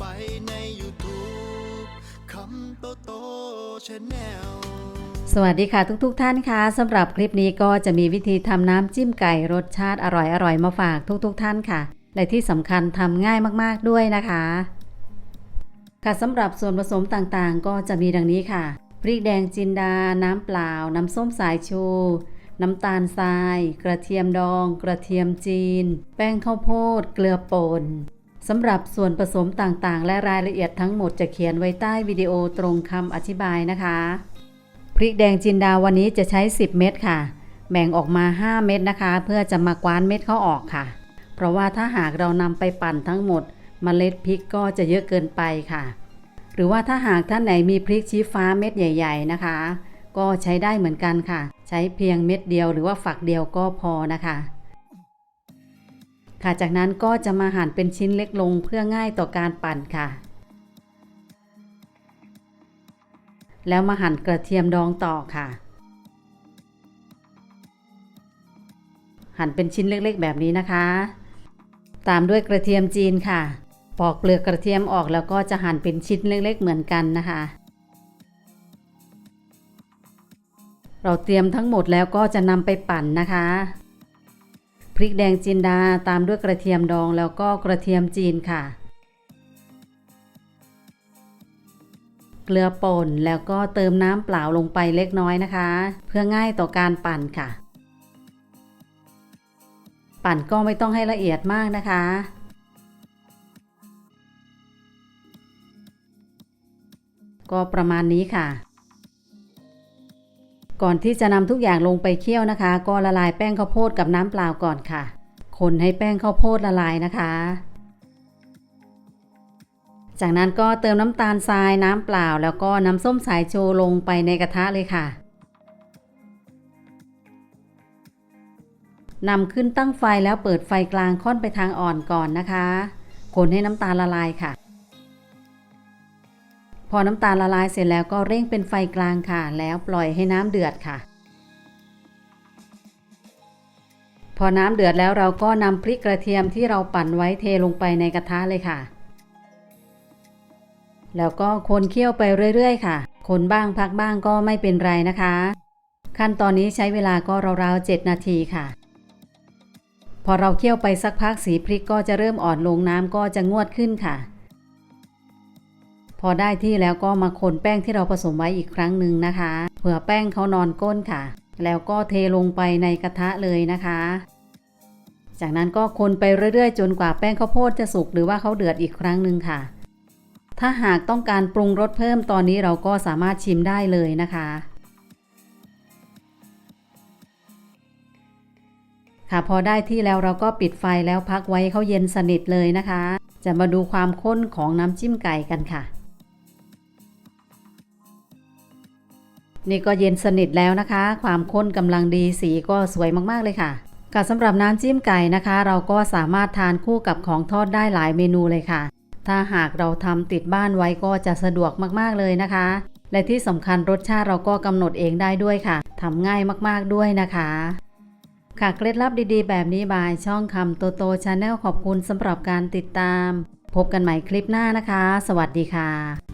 ไปใน YouTube คำโตโตชาแนลสวัสดีค่ะทุกๆทท่านค่ะสำหรับคลิปนี้ก็จะมีวิธีทำน้ำจิ้มไก่รสชาติอร่อยๆมาฝากทุกๆทท่านค่ะ และที่สำคัญทำง่ายมากๆด้วยนะคะ ค่ะสำหรับส่วนผสมต่างๆ ก็จะมีดังนี้ค่ะ พริกแดงจินดา น้ำเปล่า น้ำส้มสายชูน้ำตาลทราย กระเทียมดอง กระเทียมจีน แป้งข้าวโพด เกลือป่น สำหรับส่วนผสมต่างๆ และรายละเอียดทั้งหมดจะเขียนไว้ใต้วิดีโอตรงคำอธิบายนะคะ พริกแดงจินดาวันนี้จะใช้ 10 เม็ดค่ะ แบ่งออกมา 5 เม็ดนะคะ เพื่อจะมากว้านเม็ดเขาออกค่ะ เพราะว่าถ้าหากเรานำไปปั่นทั้งหมดมเมล็ดพริกก็จะเยอะเกินไปค่ะ หรือว่าถ้าหากท่านไหนมีพริกชี้ฟ้าเม็ดใหญ่ ๆนะคะ ก็ใช้ได้เหมือนกันค่ะ ใช้เพียงเม็ดเดียวหรือว่าฝักเดียวก็พอนะคะ ค่ะ จากนั้นก็จะมาหั่นเป็นชิ้นเล็กลงเพื่อง่ายต่อการปั่นค่ะ แล้วมาหั่นกระเทียมดองต่อค่ะ หั่นเป็นชิ้นเล็กๆ แบบนี้นะคะ ตามด้วยกระเทียมจีนค่ะ ปอกเปลือกกระเทียมออกแล้วก็จะหั่นเป็นชิ้นเล็กๆ เหมือนกันนะคะเราเตรียมทั้งหมดแล้วก็จะนำไปปั่นนะคะ พริกแดงจินดาตามด้วยกระเทียมดองแล้วก็กระเทียมจีนค่ะ เกลือป่นแล้วก็เติมน้ำเปล่าลงไปเล็กน้อยนะคะ เพื่อง่ายต่อการปั่นค่ะ ปั่นก็ไม่ต้องให้ละเอียดมากนะคะก็ประมาณนี้ค่ะ ก่อนที่จะนำทุกอย่างลงไปเคี่ยวนะคะ ก็ละลายแป้งข้าวโพดกับน้ำเปล่าก่อนค่ะ คนให้แป้งข้าวโพดละลายนะคะ จากนั้นก็เติมน้ำตาลทรายน้ำเปล่า แล้วก็น้ำส้มสายชูลงไปในกระทะเลยค่ะนำขึ้นตั้งไฟแล้วเปิดไฟกลางค่อนไปทางอ่อนก่อนนะคะ คนให้น้ำตาลละลายค่ะ อน้ำตาลละลายเสร็จแล้วก็เร่งเป็นไฟกลางค่ะ แล้วปล่อยให้น้ำเดือดค่ะ พอน้ำเดือดแล้วเราก็นำพริกกระเทียมที่เราปั่นไว้เทลงไปในกระทะเลยค่ะ แล้วก็คนเคี่ยวไปเรื่อยๆ ค่ะ คนบ้างพักบ้างก็ไม่เป็นไรนะคะ ขั้นตอนนี้ใช้เวลาก็ราวๆ7นาทีค่ะพอเราเคี่ยวไปสักพักสีพริกก็จะเริ่มอ่อนลงน้ำก็จะงวดขึ้นค่ะ พอได้ที่แล้วก็มาคนแป้งที่เราผสมไว้อีกครั้งหนึ่งนะคะ เผื่อแป้งเขานอนก้นค่ะ แล้วก็เทลงไปในกระทะเลยนะคะ จากนั้นก็คนไปเรื่อยๆ จนกว่าแป้งข้าวโพดจะสุกหรือว่าเขาเดือดอีกครั้งหนึ่งค่ะ ถ้าหากต้องการปรุงรสเพิ่มตอนนี้เราก็สามารถชิมได้เลยนะคะค่ะพอได้ที่แล้วเราก็ปิดไฟแล้วพักไว้เขาเย็นสนิทเลยนะคะ จะมาดูความข้นของน้ำจิ้มไก่กันค่ะ นี่ก็เย็นสนิทแล้วนะคะ ความข้นกำลังดีสีก็สวยมาก ๆ เลยค่ะค่ะสำหรับน้ำจิ้มไก่นะคะ เราก็สามารถทานคู่กับของทอดได้หลายเมนูเลยค่ะ ถ้าหากเราทำติดบ้านไว้ก็จะสะดวกมากๆเลยนะคะ และที่สำคัญรสชาติเราก็กำหนดเองได้ด้วยค่ะทำง่ายมากๆด้วยนะคะ ค่ะเคล็ดลับดีๆ แบบนี้บายช่องคำโตโตชาแนลขอบคุณสำหรับการติดตาม พบกันใหม่คลิปหน้านะคะ สวัสดีค่ะ